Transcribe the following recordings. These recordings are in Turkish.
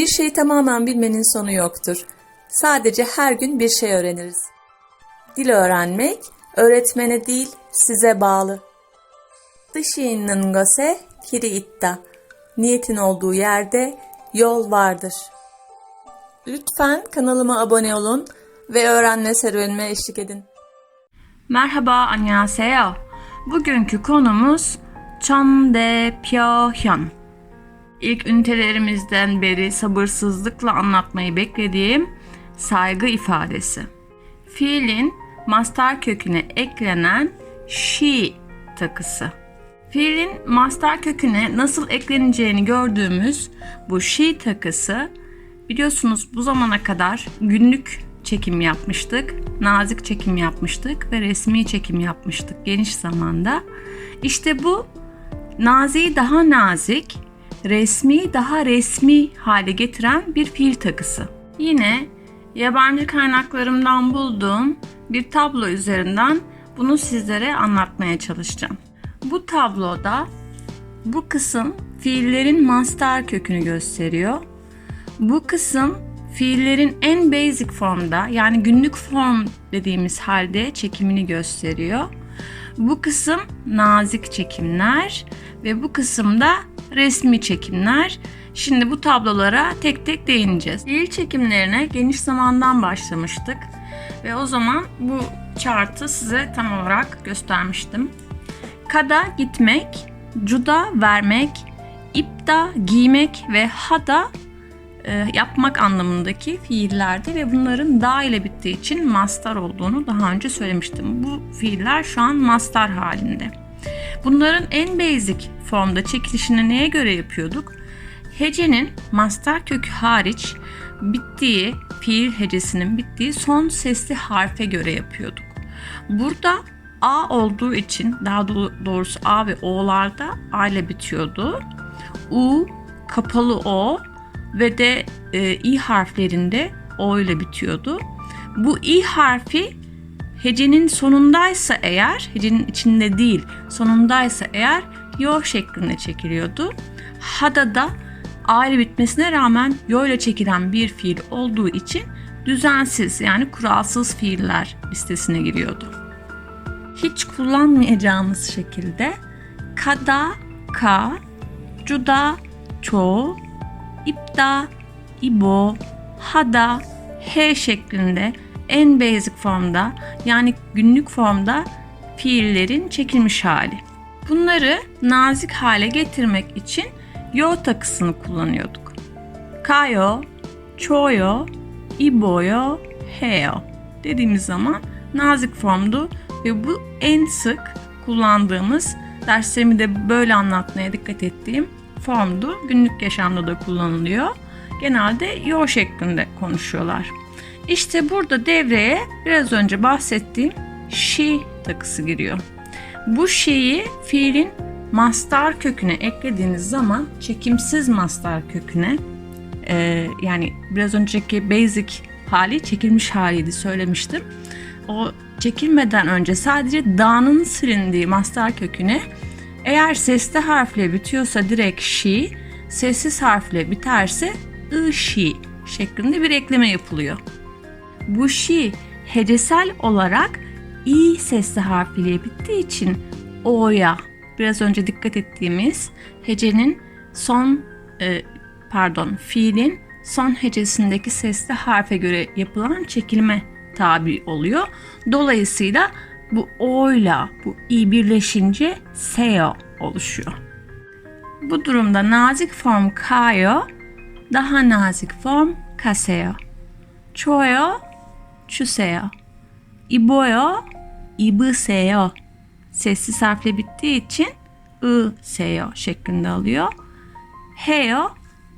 Bir şeyi tamamen bilmenin sonu yoktur. Sadece her gün bir şey öğreniriz. Dil öğrenmek öğretmene değil size bağlı. Dışı innin gose kiri itta. Niyetin olduğu yerde yol vardır. Lütfen kanalıma abone olun ve öğrenme serüvenime eşlik edin. Merhaba, annyeonghaseyo. Bugünkü konumuz Chonde Pyohyun. İlk ünitelerimizden beri sabırsızlıkla anlatmayı beklediğim saygı ifadesi. Fiilin master köküne eklenen she takısı. Fiilin master köküne nasıl ekleneceğini gördüğümüz bu she takısı biliyorsunuz bu zamana kadar günlük çekim yapmıştık, nazik çekim yapmıştık ve resmi çekim yapmıştık geniş zamanda. İşte bu naziyi daha nazik, resmi daha resmi hale getiren bir fiil takısı. Yine yabancı kaynaklarımdan bulduğum bir tablo üzerinden bunu sizlere anlatmaya çalışacağım. Bu tabloda bu kısım fiillerin master kökünü gösteriyor. Bu kısım fiillerin en basic formda yani günlük form dediğimiz halde çekimini gösteriyor. Bu kısım nazik çekimler ve bu kısımda resmi çekimler. Şimdi bu tablolara tek tek değineceğiz. Fiil çekimlerine geniş zamandan başlamıştık ve o zaman bu chartı size tam olarak göstermiştim. Kada gitmek, cuda vermek, ipta giymek ve hada yapmak anlamındaki fiillerdi ve bunların da ile bittiği için mastar olduğunu daha önce söylemiştim. Bu fiiller şu an mastar halinde. Bunların en basic formda çekilişini neye göre yapıyorduk? Hecenin mastar kökü hariç bittiği, fiil hecesinin bittiği son sesli harfe göre yapıyorduk. Burada A olduğu için daha doğrusu A ve O'larda A ile bitiyordu. U, kapalı O ve de e, i harflerinde o ile bitiyordu. Bu i harfi hecenin sonundaysa eğer, hecenin içinde değil, sonundaysa eğer yo şeklinde çekiliyordu. Hada da a ile bitmesine rağmen yo ile çekilen bir fiil olduğu için düzensiz yani kuralsız fiiller listesine giriyordu. Hiç kullanmayacağımız şekilde kada, ka, cuda, ço, ipta, ibo, hada, he şeklinde en basic formda yani günlük formda fiillerin çekilmiş hali. Bunları nazik hale getirmek için yo takısını kullanıyorduk. Kayo, çoyo, iboyo, heo dediğimiz zaman nazik formdu ve bu en sık kullandığımız derslerimi de böyle anlatmaya dikkat ettiğim formdu. Günlük yaşamda da kullanılıyor. Genelde yo şeklinde konuşuyorlar. İşte burada devreye biraz önce bahsettiğim she takısı giriyor. Bu she'yi fiilin mastar köküne eklediğiniz zaman çekimsiz mastar köküne e, yani biraz önceki basic hali çekilmiş haliydi söylemiştim. O çekilmeden önce sadece da'nın silindiği mastar köküne eğer sesli harfle bitiyorsa direkt she, sessiz harfle biterse ı she şeklinde bir ekleme yapılıyor. Bu she hecesel olarak i sesli harfiyle bittiği için o'ya biraz önce dikkat ettiğimiz hecenin son e, pardon fiilin son hecesindeki sesli harfe göre yapılan çekilme tabi oluyor. Dolayısıyla bu o'yla bu i birleşince seo oluşuyor. Bu durumda nazik form kayo daha nazik form kaseo. Çoyo çuseo. İboyo ibıseo. Sessiz harfle bittiği için ı seo şeklinde alıyor. Heo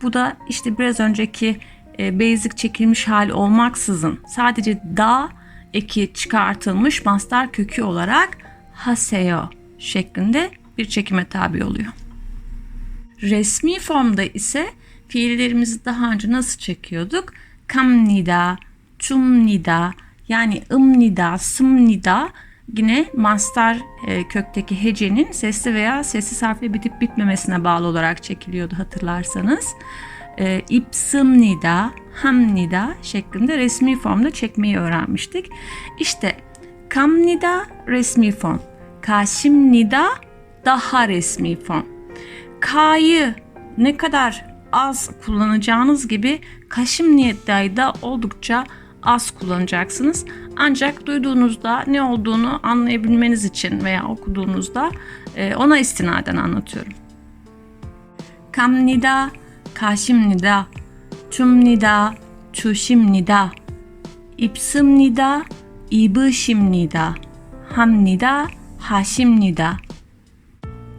bu da işte biraz önceki e, basic çekilmiş hali olmaksızın sadece da eki çıkartılmış master kökü olarak haseo şeklinde bir çekime tabi oluyor. Resmi formda ise fiillerimizi daha önce nasıl çekiyorduk? Kamnida, çumnida yani ımnida, sımnida yine master e, kökteki hecenin sesli veya sessiz harfle bitip bitmemesine bağlı olarak çekiliyordu hatırlarsanız. E, ipsımnida, hamnida şeklinde resmi formda çekmeyi öğrenmiştik. İşte kamnida resmi form, kaşimnida daha resmi form. K'yı ne kadar az kullanacağınız gibi kaşım niyetdayı da oldukça az kullanacaksınız. Ancak duyduğunuzda ne olduğunu anlayabilmeniz için veya okuduğunuzda e, ona istinaden anlatıyorum. Kamnida, kaşimnida, 춤니다, 주십니다, 입습니다, 입으십니다, 합니다, 하십니다.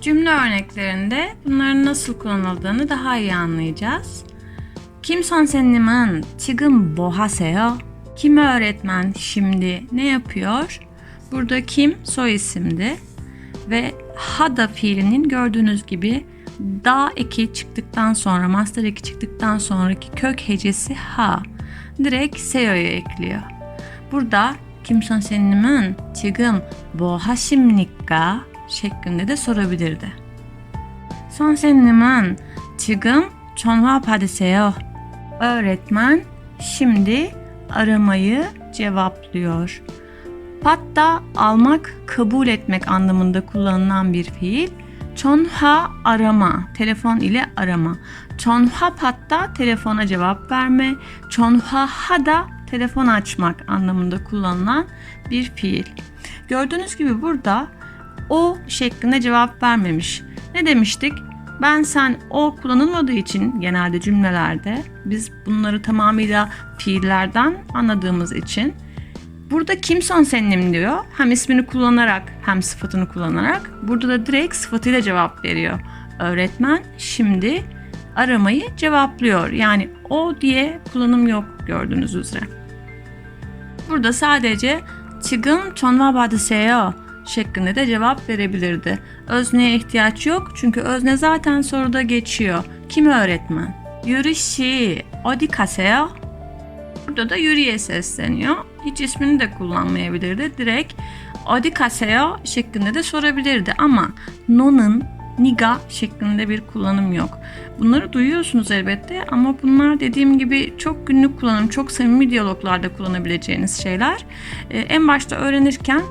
Cümle örneklerinde bunların nasıl kullanıldığını daha iyi anlayacağız. Kim 선생님은 지금 뭐 하세요? Kim öğretmen şimdi ne yapıyor? Burada kim soy isimdi ve hada fiilinin gördüğünüz gibi da eki çıktıktan sonra master eki çıktıktan sonraki kök hecesi ha direkt seyo'yu ekliyor. Burada Kim 선생님은 지금 뭐 하십니까? şeklinde de sorabilirdi. 선생님은 지금 전화 받으세요. Öğretmen şimdi aramayı cevaplıyor. Patta almak, kabul etmek anlamında kullanılan bir fiil. Çonha arama, telefon ile arama. Çonha patta telefona cevap verme. Çonha hada telefon açmak anlamında kullanılan bir fiil. Gördüğünüz gibi burada o şeklinde cevap vermemiş. Ne demiştik? Ben sen o kullanılmadığı için genelde cümlelerde biz bunları tamamıyla fiillerden anladığımız için burada kim son senim diyor. Hem ismini kullanarak hem sıfatını kullanarak burada da direkt sıfatıyla cevap veriyor. Öğretmen şimdi aramayı cevaplıyor. Yani o diye kullanım yok gördüğünüz üzere. Burada sadece 지금 전화 받으세요 şeklinde de cevap verebilirdi. Özneye ihtiyaç yok çünkü özne zaten soruda geçiyor. Kim öğretmen? Yürüyüşü 어디 가세요? Burada da Yuri'ye sesleniyor. Hiç ismini de kullanmayabilirdi. Direkt Adikaseo şeklinde de sorabilirdi ama Non'un Niga şeklinde bir kullanım yok. Bunları duyuyorsunuz elbette ama bunlar dediğim gibi çok günlük kullanım, çok samimi diyaloglarda kullanabileceğiniz şeyler. Ee, en başta öğrenirken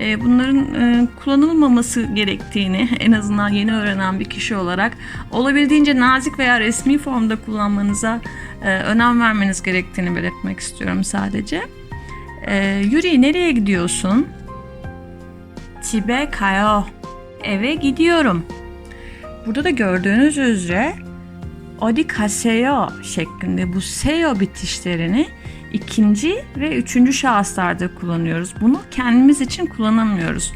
e, bunların e, kullanılmaması gerektiğini en azından yeni öğrenen bir kişi olarak olabildiğince nazik veya resmi formda kullanmanıza önem vermeniz gerektiğini belirtmek istiyorum sadece. Yuri nereye gidiyorsun? Tibe kayo. Eve gidiyorum. Burada da gördüğünüz üzere odi şeklinde bu seyo bitişlerini ikinci ve üçüncü şahıslarda kullanıyoruz. Bunu kendimiz için kullanamıyoruz.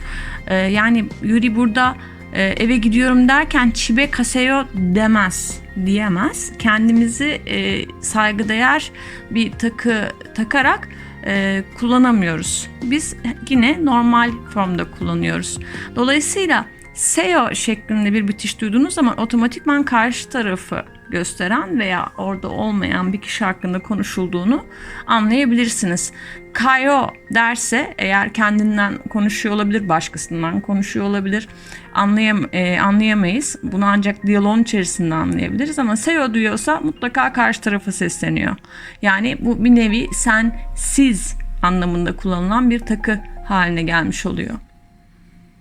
Ee, yani Yuri burada e, eve gidiyorum derken çibe kaseyo demez, diyemez. Kendimizi e, saygıdeğer bir takı takarak e, kullanamıyoruz. Biz yine normal formda kullanıyoruz. Dolayısıyla SEO şeklinde bir bitiş duyduğunuz zaman otomatikman karşı tarafı gösteren veya orada olmayan bir kişi hakkında konuşulduğunu anlayabilirsiniz. Kayo derse eğer kendinden konuşuyor olabilir, başkasından konuşuyor olabilir. Anlayam e, anlayamayız. Bunu ancak diyaloğun içerisinde anlayabiliriz ama Seo duyuyorsa mutlaka karşı tarafa sesleniyor. Yani bu bir nevi sen, siz anlamında kullanılan bir takı haline gelmiş oluyor.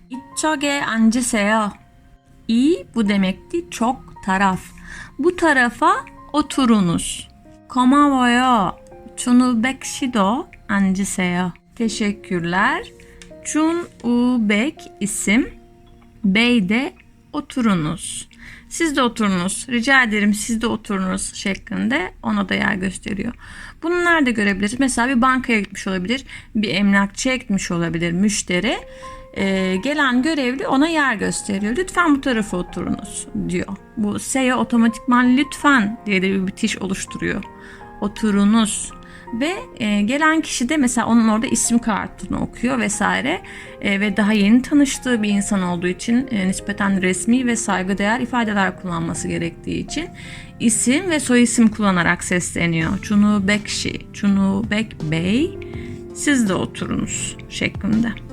İçoge anjiseyo. İyi bu demekti çok taraf bu tarafa oturunuz. Komawoyo. Chunu bekshido anjiseyo. Teşekkürler. Chun u bek isim. Bey de oturunuz. Siz de oturunuz. Rica ederim siz de oturunuz şeklinde ona da yer gösteriyor. Bunu nerede görebiliriz? Mesela bir bankaya gitmiş olabilir. Bir emlakçıya gitmiş olabilir müşteri e, gelen görevli ona yer gösteriyor. Lütfen bu tarafa oturunuz diyor. Bu S'ye otomatikman lütfen diye de bir bitiş oluşturuyor. Oturunuz ve e, gelen kişi de mesela onun orada isim kartını okuyor vesaire e, ve daha yeni tanıştığı bir insan olduğu için e, nispeten resmi ve saygıdeğer ifadeler kullanması gerektiği için isim ve soy isim kullanarak sesleniyor. Çunu Bekşi, Çunu Bek Bey siz de oturunuz şeklinde.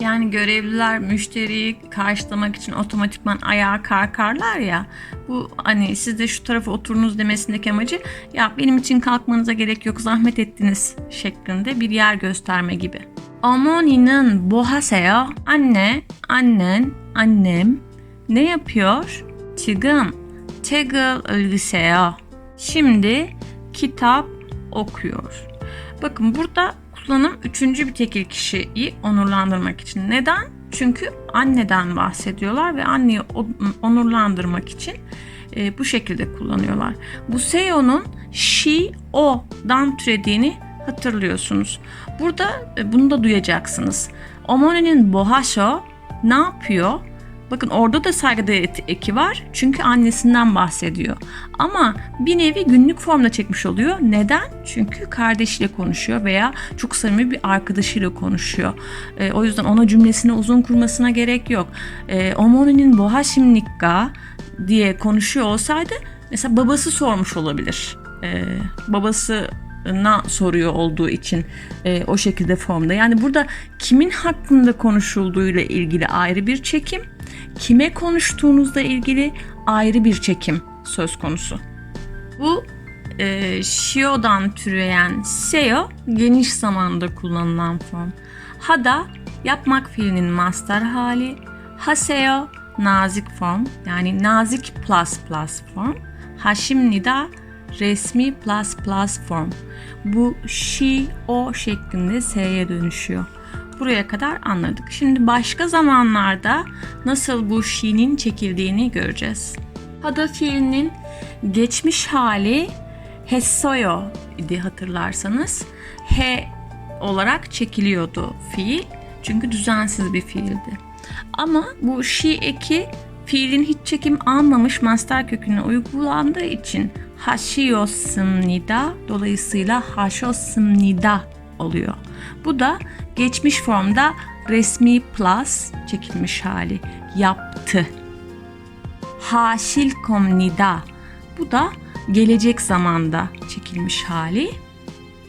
Yani görevliler müşteriyi karşılamak için otomatikman ayağa kalkarlar ya. Bu hani siz de şu tarafa oturunuz demesindeki amacı ya benim için kalkmanıza gerek yok zahmet ettiniz şeklinde bir yer gösterme gibi. Omoni'nin bohaseo anne, annen, annem ne yapıyor? Çıgım, tegıl ölgiseo. Şimdi kitap okuyor. Bakın burada kullanım üçüncü bir tekil kişiyi onurlandırmak için. Neden? Çünkü anneden bahsediyorlar ve anneyi onurlandırmak için e, bu şekilde kullanıyorlar. Bu seo'nun she, o'dan türediğini hatırlıyorsunuz. Burada e, bunu da duyacaksınız. Omoninin bohasho ne yapıyor? Bakın orada da saygıda eki var. Çünkü annesinden bahsediyor. Ama bir nevi günlük formda çekmiş oluyor. Neden? Çünkü kardeşiyle konuşuyor veya çok samimi bir arkadaşıyla konuşuyor. E, o yüzden ona cümlesini uzun kurmasına gerek yok. E, Omoninin bohaşimnikka diye konuşuyor olsaydı mesela babası sormuş olabilir. E, babası na soruyor olduğu için e, o şekilde formda. Yani burada kimin hakkında konuşulduğuyla ilgili ayrı bir çekim, kime konuştuğunuzla ilgili ayrı bir çekim söz konusu. Bu e, shio'dan türeyen seo geniş zamanda kullanılan form. Hada yapmak fiilinin master hali. Haseo nazik form yani nazik plus plus form. Nida resmi plus plus form. Bu she, o şeklinde s'ye dönüşüyor. Buraya kadar anladık. Şimdi başka zamanlarda nasıl bu she'nin çekildiğini göreceğiz. Hada fiilinin geçmiş hali hessoyo idi hatırlarsanız. He olarak çekiliyordu fiil. Çünkü düzensiz bir fiildi. Ama bu she eki fiilin hiç çekim almamış master köküne uygulandığı için haşiyosımnida dolayısıyla haşosımnida oluyor. Bu da geçmiş formda resmi plus çekilmiş hali yaptı. Haşilkomnida bu da gelecek zamanda çekilmiş hali.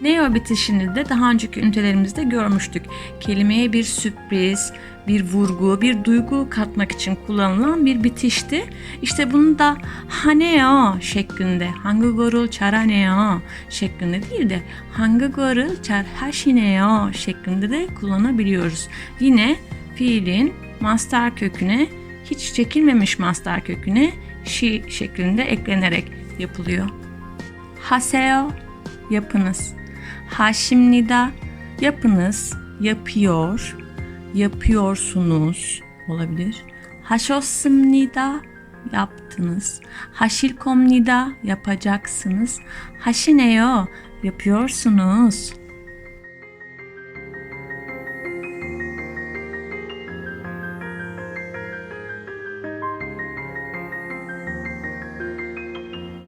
Neo bitişini de daha önceki ünitelerimizde görmüştük. Kelimeye bir sürpriz, bir vurgu, bir duygu katmak için kullanılan bir bitişti. İşte bunu da haneo şeklinde, hangugoru charaneo şeklinde değil de hangugoru charhashineo şeklinde de kullanabiliyoruz. Yine fiilin master köküne hiç çekilmemiş master köküne şi şeklinde eklenerek yapılıyor. Haseo yapınız. Haşimnida yapınız, yapıyor, yapıyorsunuz olabilir. Haşosımnida yaptınız. Haşilkomnida yapacaksınız. Haşineo yapıyorsunuz.